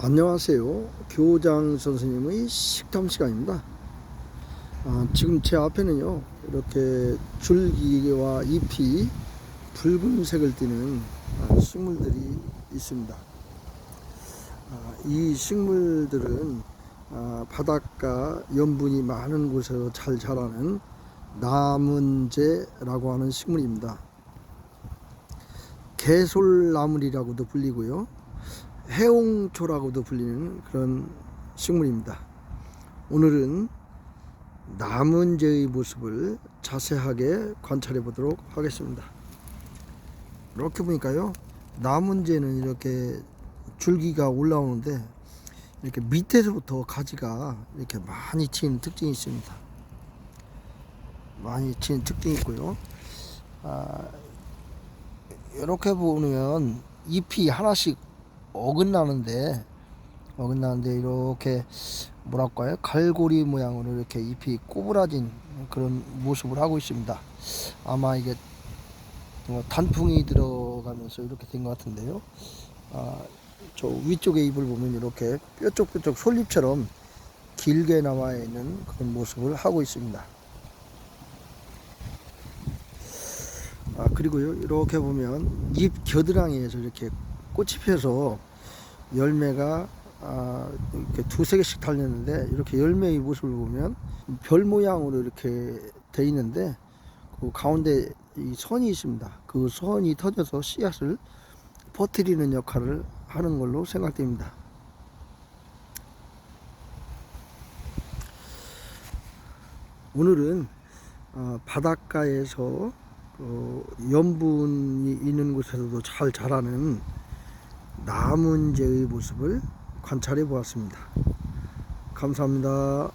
안녕하세요. 교장 선생님의 식탐 시간입니다. 아, 지금 제 앞에는요, 이렇게 줄기와 잎이 붉은색을 띠는 아, 식물들이 있습니다. 아, 이 식물들은 아, 바닷가 염분이 많은 곳에서 잘 자라는 나문재라고 하는 식물입니다. 개솔나물이라고도 불리고요. 해옹초라고도 불리는 그런 식물입니다. 오늘은 나문재의 모습을 자세하게 관찰해 보도록 하겠습니다. 이렇게 보니까요, 나문재는 이렇게 줄기가 올라오는데 이렇게 밑에서부터 가지가 이렇게 많이 치는 특징이 있습니다. 많이 치는 특징이 있고요. 아, 이렇게 보면 잎이 하나씩 어긋나는데 어긋나는데 이렇게 뭐랄까요 갈고리 모양으로 이렇게 잎이 꼬부라진 그런 모습을 하고 있습니다. 아마 이게 뭐 단풍이 들어가면서 이렇게 된 것 같은데요. 아, 저 위쪽에 잎을 보면 이렇게 뾰족뾰족 솔잎처럼 길게 나와 있는 그런 모습을 하고 있습니다. 아, 그리고요, 이렇게 보면 잎 겨드랑이에서 이렇게 꽃이 피어서 열매가 아, 이렇게 두세 개씩 달렸는데 이렇게 열매의 모습을 보면 별 모양으로 이렇게 돼 있는데 그 가운데 이 선이 있습니다. 그 선이 터져서 씨앗을 퍼뜨리는 역할을 하는 걸로 생각됩니다. 오늘은 어, 바닷가에서 어, 염분이 있는 곳에서도 잘 자라는 나문재의 모습을 관찰해 보았습니다. 감사합니다.